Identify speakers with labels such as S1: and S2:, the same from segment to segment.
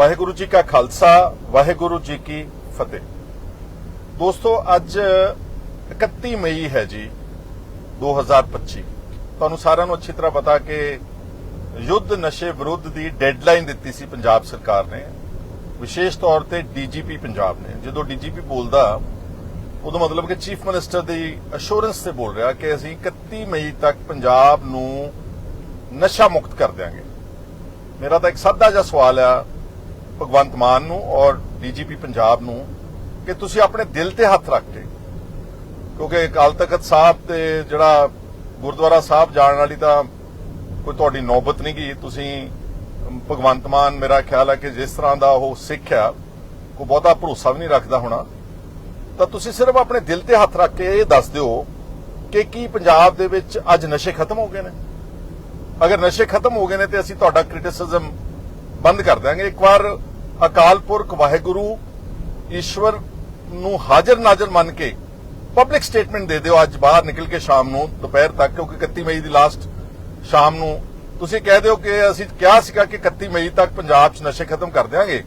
S1: ਵਾਹਿਗੁਰੂ ਜੀ ਕਾ ਖਾਲਸਾ, ਵਾਹਿਗੁਰੂ ਜੀ ਕੀ ਫਤਿਹ। ਦੋਸਤੋ, ਅੱਜ 31 ਮਈ ਹੈ ਜੀ 2025 ਤੁਹਾਨੂੰ ਸਾਰਿਆਂ ਨੂੰ ਅੱਛੀ ਤਰ੍ਹਾਂ ਪਤਾ ਕਿ ਯੁੱਧ ਨਸ਼ੇ ਵਿਰੁੱਧ ਦੀ ਡੈਡਲਾਈਨ ਦਿੱਤੀ ਸੀ ਪੰਜਾਬ ਸਰਕਾਰ ਨੇ। ਵਿਸ਼ੇਸ਼ ਤੌਰ ਤੇ ਡੀਜੀਪੀ ਪੰਜਾਬ ਨੇ। ਜਦੋਂ ਡੀਜੀਪੀ ਬੋਲਦਾ ਉਦੋਂ ਮਤਲਬ ਕਿ ਚੀਫ ਮਿਨਿਸਟਰ ਦੀ ਅਸ਼ੋਰੈਂਸ ਤੇ ਬੋਲ ਰਿਹਾ ਕਿ ਅਸੀਂ 31 ਮਈ ਤੱਕ ਪੰਜਾਬ ਨੂੰ ਨਸ਼ਾ ਮੁਕਤ ਕਰ ਦਿਆਂਗੇ। ਮੇਰਾ ਤਾਂ ਇੱਕ ਸਾਦਾ ਜਿਹਾ ਸਵਾਲ ਆ ਭਗਵੰਤ ਮਾਨ ਨੂੰ ਔਰ ਡੀਜੀਪੀ ਪੰਜਾਬ ਨੂੰ ਕਿ ਤੁਸੀਂ ਆਪਣੇ ਦਿਲ ਤੇ ਹੱਥ ਰੱਖ ਕੇ ਕਿਉਂਕਿ ਅਕਾਲ ਤਖਤ ਸਾਹਿਬ ਤੇ ਜਿਹੜਾ ਗੁਰਦੁਆਰਾ ਸਾਹਿਬ ਜਾਣ ਵਾਲੀ ਤਾਂ ਕੋਈ ਤੁਹਾਡੀ ਨੌਬਤ ਨਹੀਂ ਗਈ ਤੁਸੀਂ ਭਗਵੰਤ ਮਾਨ, ਮੇਰਾ ਖਿਆਲ ਹੈ ਕਿ ਜਿਸ ਤਰ੍ਹਾਂ ਦਾ ਉਹ ਸਿੱਖ ਆ ਕੋਈ ਬਹੁਤਾ ਭਰੋਸਾ ਵੀ ਨਹੀਂ ਰੱਖਦਾ ਹੋਣਾ। ਤਾਂ ਤੁਸੀਂ ਸਿਰਫ ਆਪਣੇ ਦਿਲ ਤੇ ਹੱਥ ਰੱਖ ਕੇ ਇਹ ਦੱਸ ਦਿਓ ਕਿ ਕੀ ਪੰਜਾਬ ਦੇ ਵਿੱਚ ਅੱਜ ਨਸ਼ੇ ਖਤਮ ਹੋ ਗਏ ਨੇ? ਅਗਰ ਨਸ਼ੇ ਖਤਮ ਹੋ ਗਏ ਨੇ ਤੇ ਅਸੀਂ ਤੁਹਾਡਾ ਕ੍ਰਿਟਿਸਿਜ਼ਮ ਬੰਦ ਕਰ ਦਾਂਗੇ ਇੱਕ ਵਾਰ ਅਕਾਲ ਪੁਰਖ ਵਾਹਿਗੁਰੂ ਈਸ਼ਵਰ ਨੂੰ ਹਾਜ਼ਰ ਨਾਜ਼ਰ ਮੰਨ ਕੇ ਪਬਲਿਕ ਸਟੇਟਮੈਂਟ ਦੇ ਦਿਓ। ਅੱਜ ਬਾਹਰ ਨਿਕਲ ਕੇ ਸ਼ਾਮ ਨੂੰ, ਦੁਪਹਿਰ ਤੱਕ, ਕਿਉਂਕਿ 31 ਮਈ ਦੀ ਲਾਸਟ ਸ਼ਾਮ ਨੂੰ। ਤੁਸੀਂ ਕਹਿ ਦਿਓ ਕਿ ਅਸੀਂ ਕਿਹਾ ਸੀਗਾ ਕਿ 31 ਮਈ ਤੱਕ ਪੰਜਾਬ 'ਚ ਨਸ਼ੇ ਖਤਮ ਕਰ ਦਿਆਂਗੇ।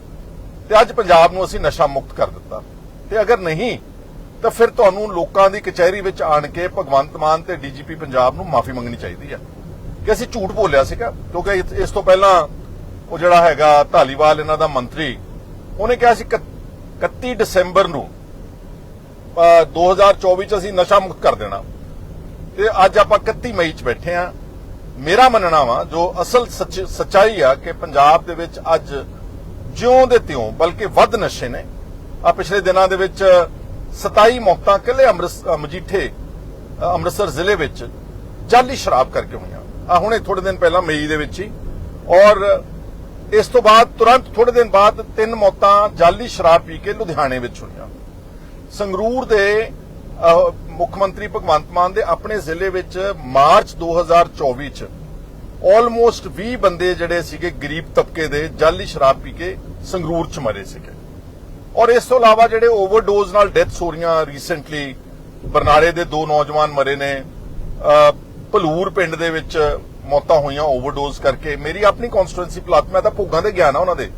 S1: ਤੇ ਅੱਜ ਪੰਜਾਬ ਨੂੰ ਅਸੀਂ ਨਸ਼ਾ ਮੁਕਤ ਕਰ ਦਿੱਤਾ। ਤੇ ਅਗਰ ਨਹੀਂ, ਤਾਂ ਫਿਰ ਤੁਹਾਨੂੰ ਲੋਕਾਂ ਦੀ ਕਚਹਿਰੀ ਵਿੱਚ ਆਣ ਕੇ ਭਗਵੰਤ ਮਾਨ ਤੇ ਡੀਜੀਪੀ ਪੰਜਾਬ ਨੂੰ ਮਾਫੀ ਮੰਗਣੀ ਚਾਹੀਦੀ ਹੈ ਕਿ ਅਸੀਂ ਝੂਠ ਬੋਲਿਆ ਸੀਗਾ, ਕਿਉਂਕਿ ਇਸ ਤੋਂ ਪਹਿਲਾਂ ਉਹ ਜਿਹੜਾ ਹੈਗਾ ਧਾਲੀਵਾਲ ਇਹਨਾਂ ਦਾ ਮੰਤਰੀ ਉਹਨੇ ਕਿਹਾ ਸੀ 31 ਦਸੰਬਰ ਨੂੰ ਅ, 2024 ਚ ਅਸੀਂ ਨਸ਼ਾ ਮੁਕਤ ਕਰ ਦੇਣਾ। ਤੇ ਅੱਜ ਆਪਾਂ 31 ਮਈ ਚ ਬੈਠੇ ਆ। ਮੇਰਾ ਮੰਨਣਾ ਵਾ ਜੋ ਅਸਲ ਸੱਚਾਈ ਆ ਕਿ ਪੰਜਾਬ ਦੇ ਵਿੱਚ ਅੱਜ ਜਿਉਂ ਦੇ ਤਿਉਂ ਬਲਕਿ ਵੱਧ ਨਸ਼ੇ ਨੇ। ਆ ਪਿਛਲੇ ਦਿਨਾਂ ਦੇ ਵਿੱਚ 27 ਮੌਤਾਂ ਇਕੱਲੇ ਅੰਮ੍ਰਿਤ ਮਜੀਠੇ ਅੰਮ੍ਰਿਤਸਰ ਜ਼ਿਲ੍ਹੇ ਵਿੱਚ ਜਾਲੀ ਸ਼ਰਾਬ ਕਰਕੇ ਹੋਈਆਂ। ਆ ਹੁਣੇ ਥੋੜੇ ਦਿਨ ਪਹਿਲਾਂ ਮਈ ਦੇ ਵਿੱਚ ਹੀ। ਔਰ ਇਸ ਤੋਂ ਬਾਅਦ ਤੁਰੰਤ ਥੋੜੇ ਦਿਨ ਬਾਅਦ ਤਿੰਨ ਮੌਤਾਂ ਜਾਲੀ ਸ਼ਰਾਬ ਪੀ ਕੇ ਲੁਧਿਆਣੇ ਵਿੱਚ ਹੋਈਆਂ। ਸੰਗਰੂਰ ਦੇ ਮੁੱਖ ਮੰਤਰੀ ਭਗਵੰਤ ਮਾਨ ਦੇ ਆਪਣੇ ਜ਼ਿਲ੍ਹੇ ਵਿੱਚ ਮਾਰਚ 2024 ਚ ਆਲਮੋਸਟ 20 ਬੰਦੇ ਜਿਹੜੇ ਸੀਗੇ ਗਰੀਬ ਤਬਕੇ ਦੇ ਜਾਲੀ ਸ਼ਰਾਬ ਪੀ ਕੇ ਸੰਗਰੂਰ ਚ ਮਰੇ ਸੀਗੇ। ਔਰ ਇਸ ਤੋਂ ਇਲਾਵਾ ਜਿਹੜੇ ਓਵਰਡੋਜ਼ ਨਾਲ ਡੈਥਸ ਹੋ ਰਹੀਆਂ ਰੀਸੈਂਟਲੀ ਬਰਨਾਲੇ ਦੇ ਦੋ ਨੌਜਵਾਨ ਮਰੇ ਨੇ ਭਲੂਰ ਪਿੰਡ ਦੇ ਵਿੱਚ ਮੌਤਾਂ ਹੋਈਆਂ ਓਵਰਡੋਜ਼ ਕਰਕੇ। ਮੇਰੀ ਆਪਣੀ ਕਨਸਟੀਟੂਐਂਸੀ ਪਲਾਟ, ਮੈਂ ਤਾਂ ਭੋਗਾਂ ਦੇ ਗਿਆ ਨਾ ਉਹਨਾਂ ਦੇ।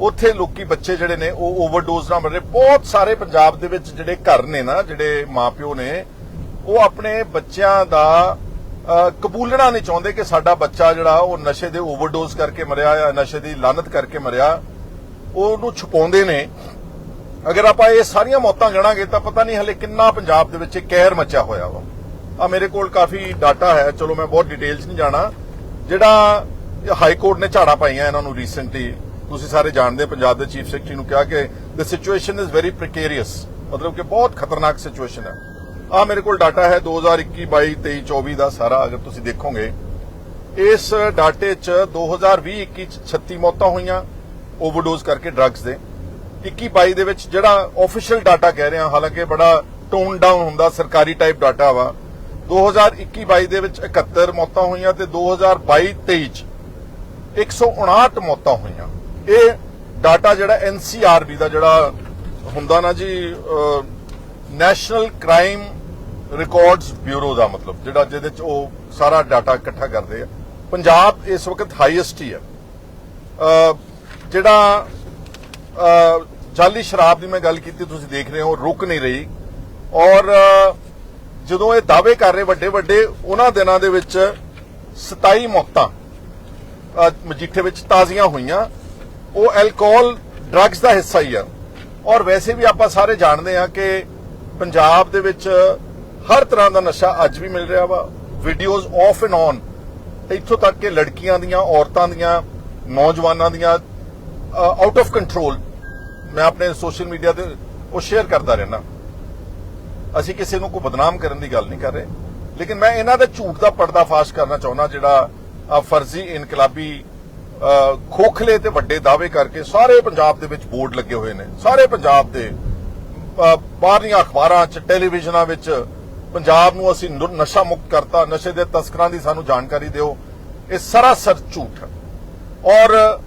S1: ਉੱਥੇ ਲੋਕੀ ਬੱਚੇ ਜਿਹੜੇ ਨੇ, ਉਹ ਓਵਰਡੋਜ਼ ਨਾਲ ਰਹੇ। ਬਹੁਤ ਸਾਰੇ ਪੰਜਾਬ ਦੇ ਵਿੱਚ ਜਿਹੜੇ ਘਰ ਨੇ ਨਾ, ਜਿਹੜੇ ਮਾਪਿਓ ਨੇ, ਉਹ ਆਪਣੇ ਬੱਚਿਆਂ ਦਾ ਕਬੂਲਣਾ ਨਹੀਂ ਚਾਹੁੰਦੇ ਕਿ ਸਾਡਾ ਬੱਚਾ ਜਿਹੜਾ, ਉਹ ਨਸ਼ੇ ਦੇ ਓਵਰਡੋਜ਼ ਕਰਕੇ ਮਰਿਆ ਜਾਂ ਨਸ਼ੇ ਦੀ ਲਾਨਤ ਕਰਕੇ ਮਰਿਆ, ਉਹਨੂੰ ਛੁਪਾਉਂਦੇ ਨੇ। ਅਗਰ ਆਪਾਂ ਇਹ ਸਾਰੀਆਂ ਮੌਤਾਂ ਗਣਾਂਗੇ ਤਾਂ ਪਤਾ ਨਹੀਂ ਹਲੇ ਕਿੰਨਾ ਪੰਜਾਬ ਦੇ ਵਿੱਚ ਇਹ ਕਹਿਰ ਮਚਿਆ ਹੋਇਆ ਵਾ। ਆ ਮੇਰੇ ਕੋਲ ਕਾਫੀ ਡਾਟਾ ਹੈ ਚਲੋ ਮੈਂ ਬਹੁਤ ਡਿਟੇਲਸ ਨਹੀਂ ਜਾਣਾ। ਜਿਹੜਾ ਹਾਈ ਕੋਰਟ ਨੇ ਝਾੜਾ ਪਾਈਆਂ ਇਹਨਾਂ ਨੂੰ ਰੀਸੈਂਟਲੀ ਤੁਸੀਂ ਸਾਰੇ ਜਾਣਦੇ ਹੋ, ਪੰਜਾਬ ਦੇ ਚੀਫ ਸੈਕਟਰੀ ਨੂੰ ਕਿਹਾ ਕਿ the situation is very precarious ਮਤਲਬ ਕਿ ਬਹੁਤ ਖਤਰਨਾਕ ਸਿਚੁਏਸ਼ਨ ਹੈ। ਆ ਮੇਰੇ ਕੋਲ ਡਾਟਾ ਹੈ 2021 22 23 24 ਦਾ ਸਾਰਾ ਅਗਰ ਤੁਸੀਂ ਦੇਖੋਗੇ। ਇਸ ਡਾਟੇ 'ਚ 2020 21 ਚ 36 ਮੌਤਾਂ ਹੋਈਆਂ ਓਵਰਡੋਜ਼ ਕਰਕੇ ਡਰੱਗਸ ਦੇ। 21 22 ਦੇ ਵਿੱਚ ਜਿਹੜਾ ਆਫੀਸ਼ੀਅਲ ਡਾਟਾ ਕਹਿ ਰਿਹਾ ਹਾਲਾਂਕਿ ਬੜਾ ਟੋਨ ਡਾਊਨ ਹੁੰਦਾ ਸਰਕਾਰੀ ਟਾਈਪ ਡਾਟਾ ਵਾ। 2021 22 ਦੇ ਵਿੱਚ 71 ਮੌਤਾਂ ਹੋਈਆਂ ਤੇ 2022 23 ਚ 159 ਮੌਤਾਂ ਹੋਈਆਂ। ਇਹ ਡਾਟਾ ਜਿਹੜਾ ਐਨਸੀਆਰਬੀ ਦਾ ਜਿਹੜਾ ਹੁੰਦਾ ਨਾ ਜੀ ਨੈਸ਼ਨਲ ਕ੍ਰਾਈਮ ਰਿਕਾਰਡਸ ਬਿਊਰੋ ਦਾ ਮਤਲਬ, ਜਿਹੜਾ ਜਿਹਦੇ ਚ ਉਹ ਸਾਰਾ ਡਾਟਾ ਇਕੱਠਾ ਕਰਦੇ ਆ। ਪੰਜਾਬ ਇਸ ਵਕਤ ਹਾਈਐਸਟ ਹੀ ਹੈ ਜਿਹੜਾ ਜਾਲੀ ਸ਼ਰਾਬ ਦੀ ਮੈਂ ਗੱਲ ਕੀਤੀ, ਤੁਸੀਂ ਦੇਖ ਰਹੇ ਹੋ, ਰੁਕ ਨਹੀਂ ਰਹੀ। ਔਰ ਜਦੋਂ ਇਹ ਦਾਅਵੇ ਕਰ ਰਹੇ ਵੱਡੇ ਵੱਡੇ, ਉਹਨਾਂ ਦਿਨਾਂ ਦੇ ਵਿੱਚ 27 ਮੌਤਾਂ ਮਜੀਠੇ ਵਿੱਚ ਤਾਜ਼ੀਆਂ ਹੋਈਆਂ। ਉਹ ਐਲਕੋਹਲ ਡਰੱਗਸ ਦਾ ਹਿੱਸਾ ਹੀ ਆ। ਔਰ ਵੈਸੇ ਵੀ ਆਪਾਂ ਸਾਰੇ ਜਾਣਦੇ ਆ ਕਿ ਪੰਜਾਬ ਦੇ ਵਿੱਚ ਹਰ ਤਰ੍ਹਾਂ ਦਾ ਨਸ਼ਾ ਅੱਜ ਵੀ ਮਿਲ ਰਿਹਾ ਵਾ। ਵੀਡੀਓਜ਼ ਆਫ ਐਂਡ ਔਨ ਇੱਥੋਂ ਤੱਕ ਕਿ ਲੜਕੀਆਂ ਦੀਆਂ, ਔਰਤਾਂ ਦੀਆਂ, ਨੌਜਵਾਨਾਂ ਦੀਆਂ ਆਊਟ ਆਫ ਕੰਟਰੋਲ ਮੈਂ ਆਪਣੇ ਸੋਸ਼ਲ ਮੀਡੀਆ ਤੇ ਉਹ ਸ਼ੇਅਰ ਕਰਦਾ ਰਹਿਣਾ ਅਸੀਂ ਕਿਸੇ ਨੂੰ ਕੋਈ ਬਦਨਾਮ ਕਰਨ ਦੀ ਗੱਲ ਨਹੀਂ ਕਰ ਰਹੇ। ਲੇਕਿਨ ਮੈਂ ਇਹਨਾਂ ਦੇ ਝੂਠ ਦਾ ਪਰਦਾਫਾਸ਼ ਕਰਨਾ ਚਾਹੁੰਦਾ ਜਿਹੜਾ ਆਹ ਫਰਜ਼ੀ ਇਨਕਲਾਬੀ ਖੋਖਲੇ ਤੇ ਵੱਡੇ ਦਾਅਵੇ ਕਰਕੇ ਸਾਰੇ ਪੰਜਾਬ ਦੇ ਵਿੱਚ ਬੋਰਡ ਲੱਗੇ ਹੋਏ ਨੇ। ਸਾਰੇ ਪੰਜਾਬ ਦੇ ਅਹ, ਬਾਹਰਲੀਆਂ ਅਖਬਾਰਾਂ 'ਚ ਟੈਲੀਵਿਜ਼ਨਾਂ ਵਿੱਚ ਪੰਜਾਬ ਨੂੰ ਅਸੀਂ ਨਸ਼ਾ ਮੁਕਤ ਕਰਤਾ ਨਸ਼ੇ ਦੇ ਤਸਕਰਾਂ ਦੀ ਸਾਨੂੰ ਜਾਣਕਾਰੀ ਦਿਓ। ਇਹ ਸਰਾਸਰ ਝੂਠ ਹੈ। ਔਰ